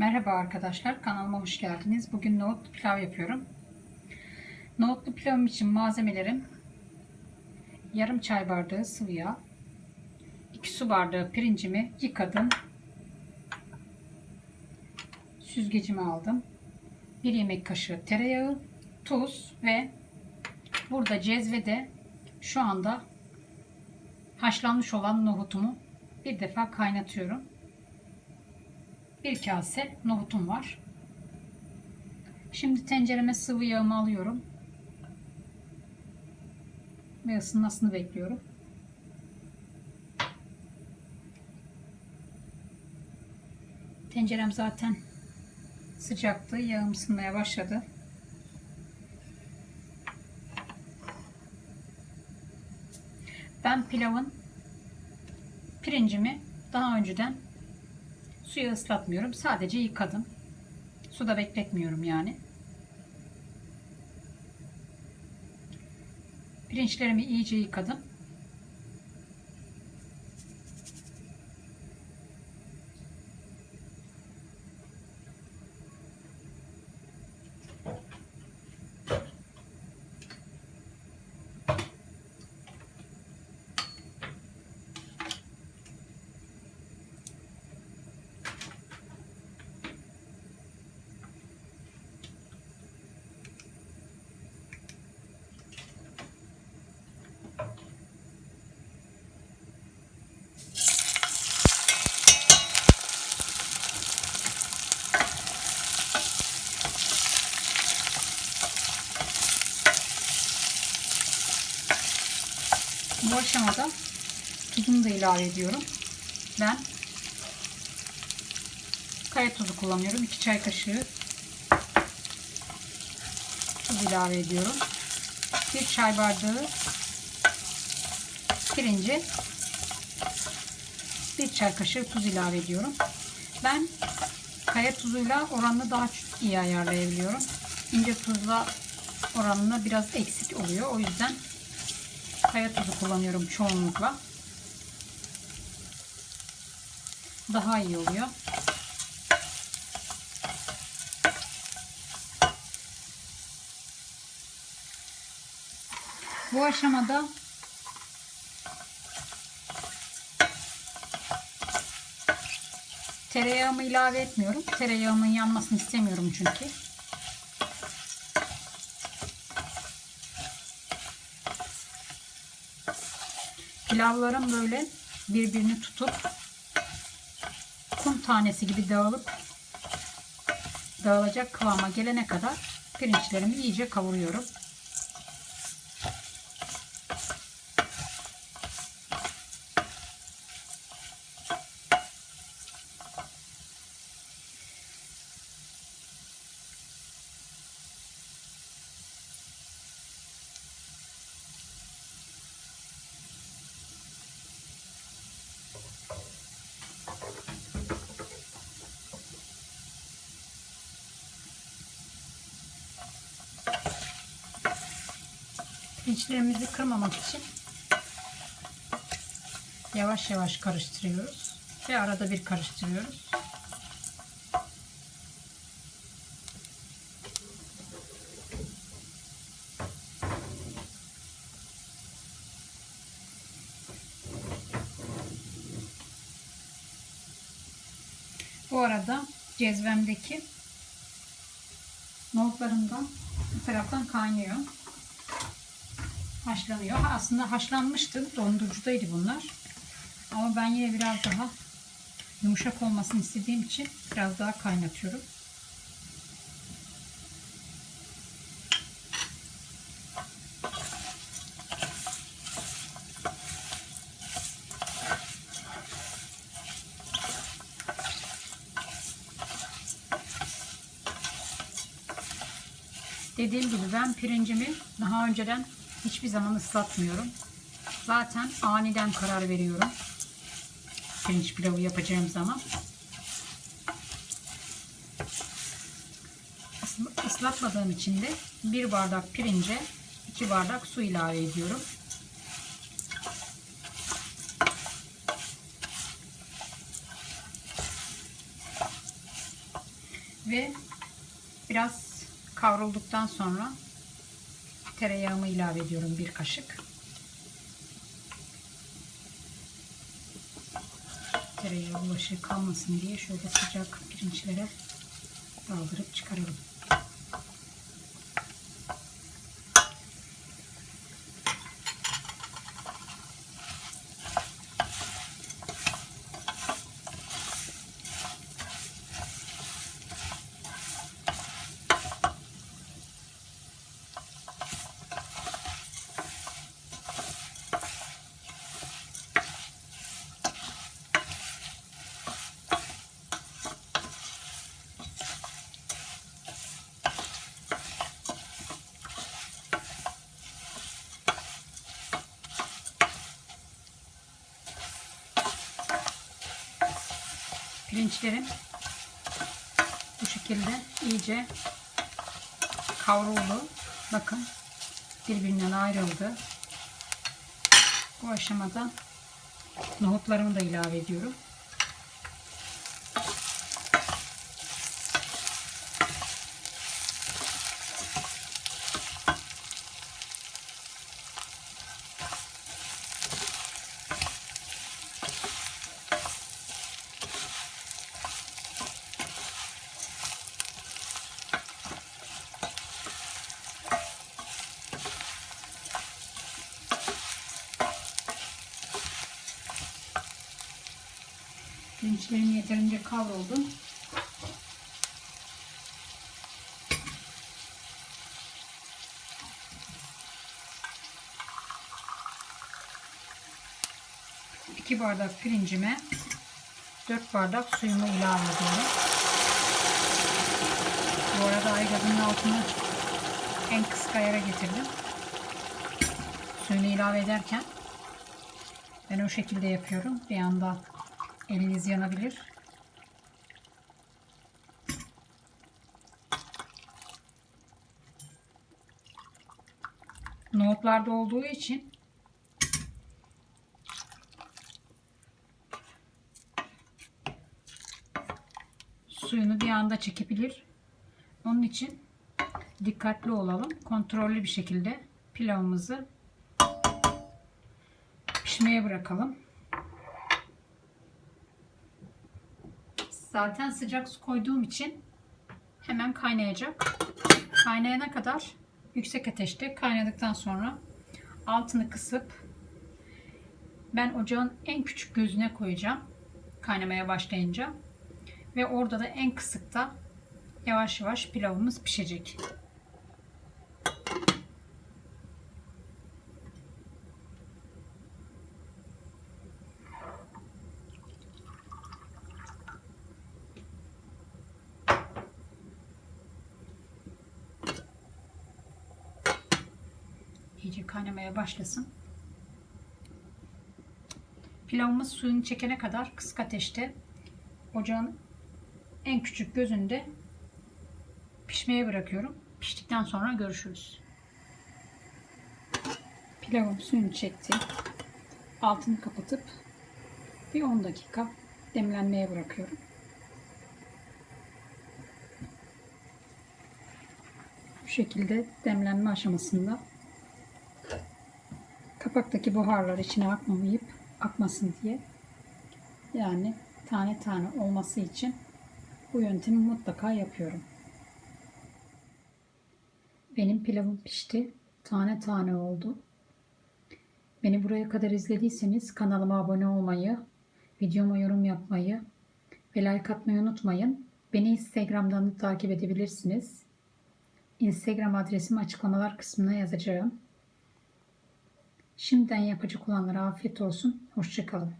Merhaba arkadaşlar, kanalıma hoş geldiniz. Bugün nohutlu pilav yapıyorum. Nohutlu pilavım için malzemelerim yarım çay bardağı sıvı yağ, 2 su bardağı pirincimi yıkadım. Süzgecimi aldım. 1 yemek kaşığı tereyağı, tuz ve burada cezvede şu anda haşlanmış olan nohutumu bir defa kaynatıyorum. Bir kase nohutum var. Şimdi tencereme sıvı yağımı alıyorum. Ve ısınmasını bekliyorum. Tencerem zaten sıcaktı. Yağım ısınmaya başladı. Ben pilavın pirincimi daha önceden Suyu ıslatmıyorum. Sadece yıkadım. Suda bekletmiyorum yani. Pirinçlerimi iyice yıkadım. Bu aşamada tuzunu da ilave ediyorum. Ben kaya tuzu kullanıyorum. 2 çay kaşığı tuz ilave ediyorum. 1 çay bardağı pirinci 1 çay kaşığı tuz ilave ediyorum. Ben kaya tuzuyla oranını daha iyi ayarlayabiliyorum. İnce tuzla oranına biraz eksik oluyor. O yüzden kaya tuzu kullanıyorum çoğunlukla. Daha iyi oluyor. Bu aşamada tereyağımı ilave etmiyorum. Tereyağımın yanmasını istemiyorum çünkü. Pilavlarım böyle birbirini tutup kum tanesi gibi dağılıp dağılacak kıvama gelene kadar pirinçlerimi iyice kavuruyorum. Pirinçlerimizi kırmamak için yavaş yavaş karıştırıyoruz ve arada bir karıştırıyoruz. Bu arada cezvemdeki nohutlarım da bu taraftan kaynıyor haşlanıyor. Aslında haşlanmıştı. Dondurucudaydı bunlar. Ama ben yine biraz daha yumuşak olmasını istediğim için biraz daha kaynatıyorum. Dediğim gibi ben pirincimi daha önceden hiçbir zaman ıslatmıyorum. Zaten aniden karar veriyorum. Pirinç pilavı yapacağım zaman. Islatmadığım için de bir bardak pirince iki bardak su ilave ediyorum. Ve biraz kavrulduktan sonra tereyağımı ilave ediyorum bir kaşık. Tereyağı bulaşığı kalmasın diye şöyle sıcak pirinçlere daldırıp çıkaralım. Pirinçlerim bu şekilde iyice kavruldu. Bakın birbirinden ayrıldı. Bu aşamada nohutlarımı da ilave ediyorum. Pirinçlerim yeterince kavruldu. İki bardak pirincime 4 bardak suyumu ilave ediyorum. Bu arada aygazın altını en kısık ayara getirdim. Suyunu ilave ederken ben o şekilde yapıyorum. Bir anda eliniz yanabilir. Nohutlarda olduğu için suyunu bir anda çekebilir. Onun için dikkatli olalım. Kontrollü bir şekilde pilavımızı pişmeye bırakalım. Zaten sıcak su koyduğum için hemen kaynayacak. Kaynayana kadar yüksek ateşte kaynadıktan sonra altını kısıp ben ocağın en küçük gözüne koyacağım kaynamaya başlayınca ve orada da en kısıkta yavaş yavaş pilavımız pişecek. İyice kaynamaya başlasın. Pilavımız suyunu çekene kadar kısık ateşte ocağın en küçük gözünde pişmeye bırakıyorum. Piştikten sonra görüşürüz. Pilavım suyunu çekti. Altını kapatıp bir 10 dakika demlenmeye bırakıyorum. Bu şekilde demlenme aşamasında kapaktaki buharlar içine akmamayıp akmasın diye yani tane tane olması için bu yöntemi mutlaka yapıyorum. Benim pilavım pişti. Tane tane oldu. Beni buraya kadar izlediyseniz kanalıma abone olmayı, videoma yorum yapmayı ve like atmayı unutmayın. Beni Instagram'dan da takip edebilirsiniz. Instagram adresimi açıklamalar kısmına yazacağım. Şimdiden yapacak olanlara afiyet olsun. Hoşçakalın.